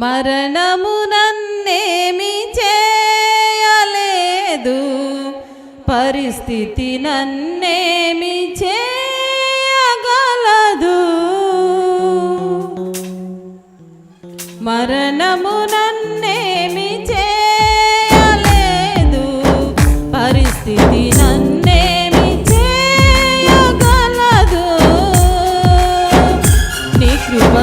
మరణము నన్నేమి చేయలేదు. పరిస్థితి నన్నేమి చేయగలదు. మరణము నన్నేమి చేయలేదు. పరిస్థితి నన్నేమి చేయగలదు. నీ కృప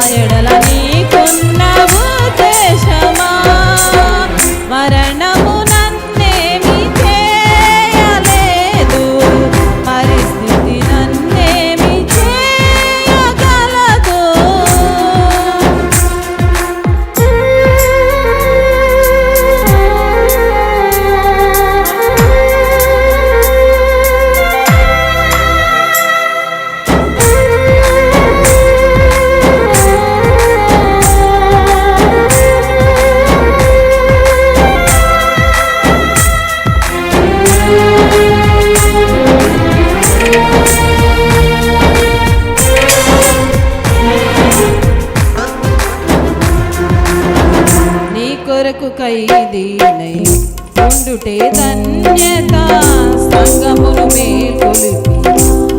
നാരായണ పొందితే సంగములు మేలు మేలులిపి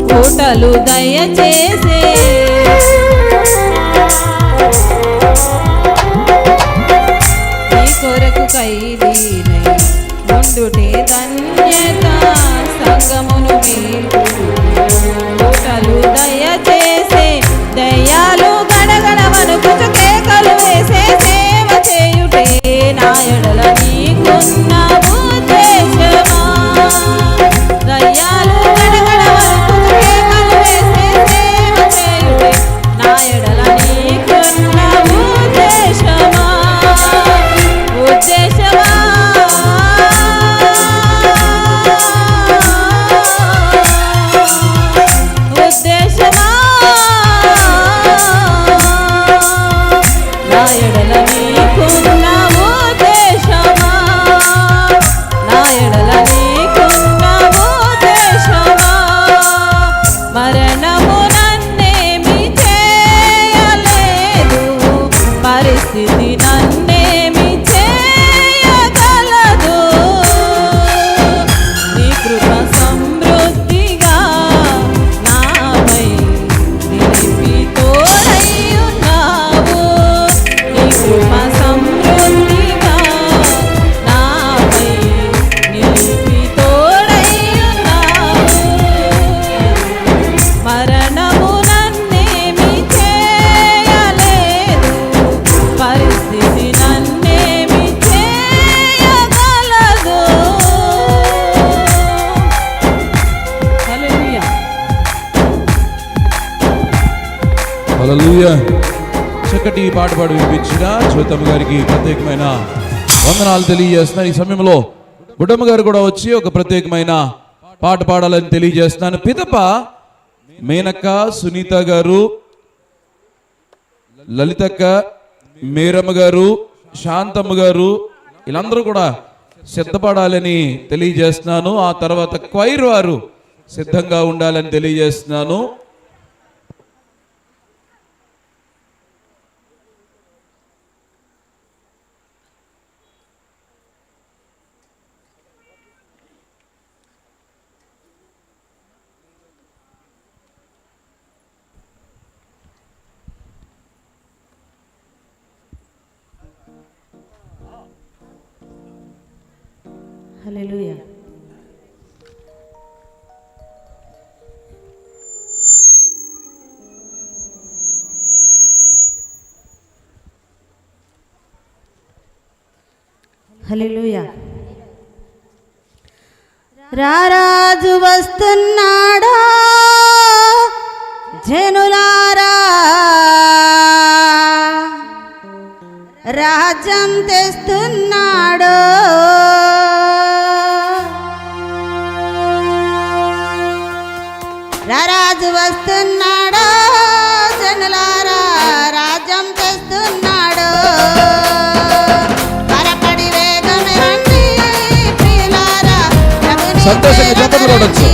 కోటలు దయచేసే చక్కటి పాట పాడు వినిపించిన జ్యోతమ్మ గారికి ప్రత్యేకమైన వందనాలు తెలియజేస్తున్నాను ఈ సమయంలో బుడమ్మ గారు కూడా వచ్చి ఒక ప్రత్యేకమైన పాట పాడాలని తెలియజేస్తున్నాను. పితప మేనక్క సునీత గారు లలితక్క మేరమ్మ గారు శాంతమ్మ గారు వీళ్ళందరూ కూడా సిద్ధపడాలని తెలియజేస్తున్నాను. ఆ తర్వాత క్వైర్ వారు సిద్ధంగా ఉండాలని తెలియజేస్తున్నాను. హల్లెలూయా. హల్లెలూయా. రారాజు వస్తున్నాడా? జనులారా. రాజ్యం తెస్తున్నాడో. సంతోషంగా చప్పట్లు కొట్టొచ్చు.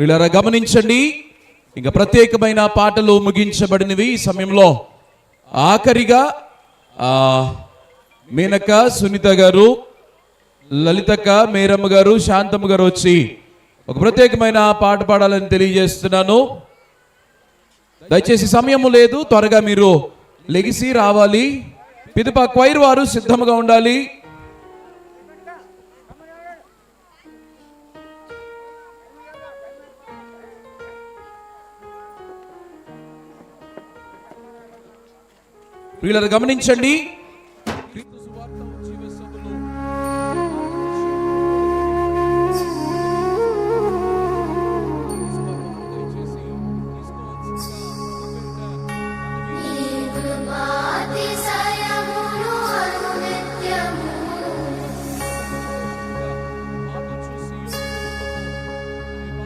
వీళ్ళారా గమనించండి. ఇంకా ప్రత్యేకమైన పాటలు ముగించబడినవి ఈ సమయంలో. ఆఖరిగా మీనక సునీత గారు లలితక్క మేరమ్మ గారు శాంతమ్మ గారు వచ్చి ఒక ప్రత్యేకమైన పాట పాడాలని తెలియజేస్తున్నాను. దయచేసి సమయము లేదు త్వరగా మీరు లెగిసి రావాలి. పిదప క్వైర్ వారు సిద్ధంగా ఉండాలి. వీళ్ళని గమనించండి.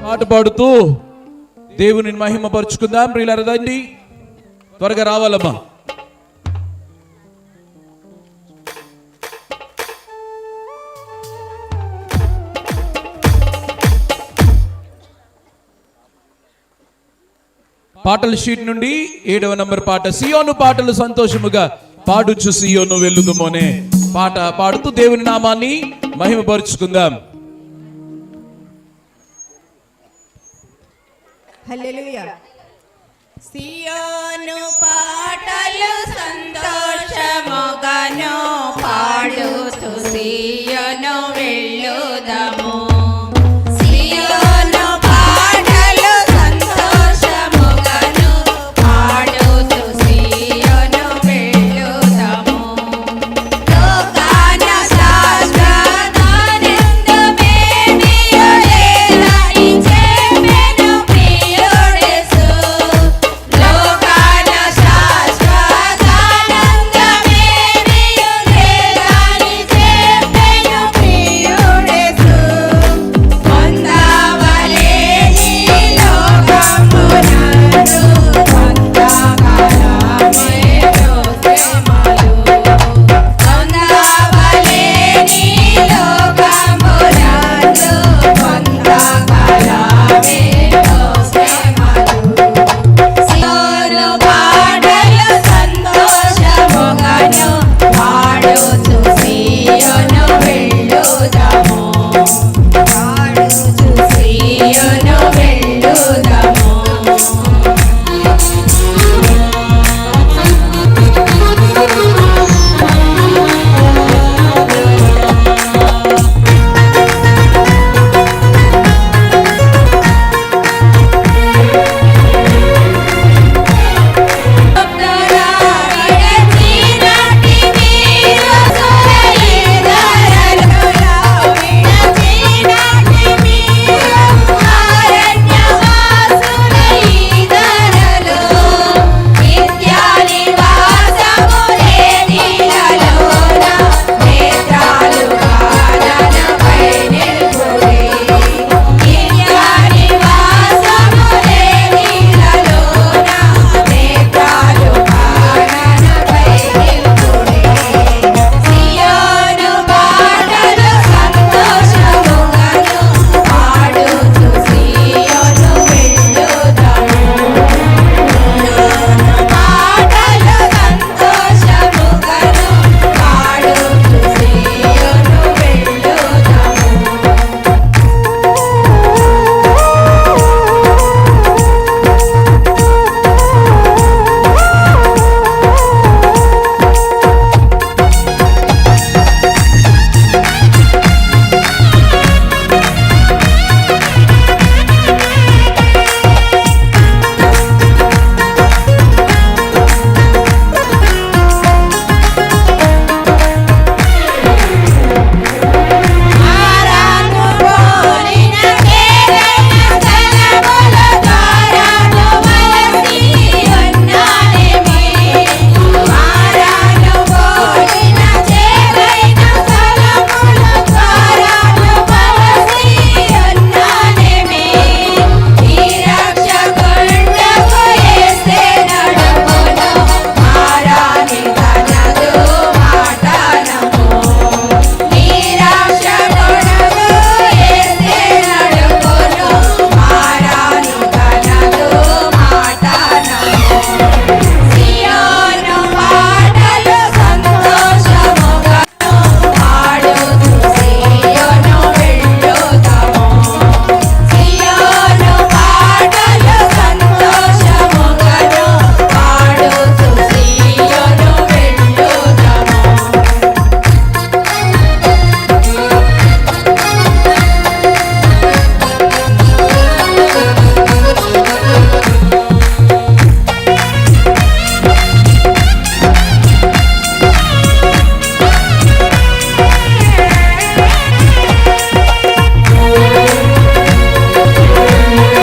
పాట పాడుతూ దేవుని మహిమపరుచుకుందాం. ప్రియులారా త్వరగా రావాలమ్మా. పాటల షీట్ నుండి ఏడవ నంబర్ పాట సియోను పాటలు సంతోషముగా పాడుచు సియోను వెళ్ళుదుమోనే. పాట పాడుతూ దేవుని నామాన్ని మహిమపరుచుకుందాం. సియోను పాటలు సంతోషముగాను పాడు సియోను వెళ్ళుదము.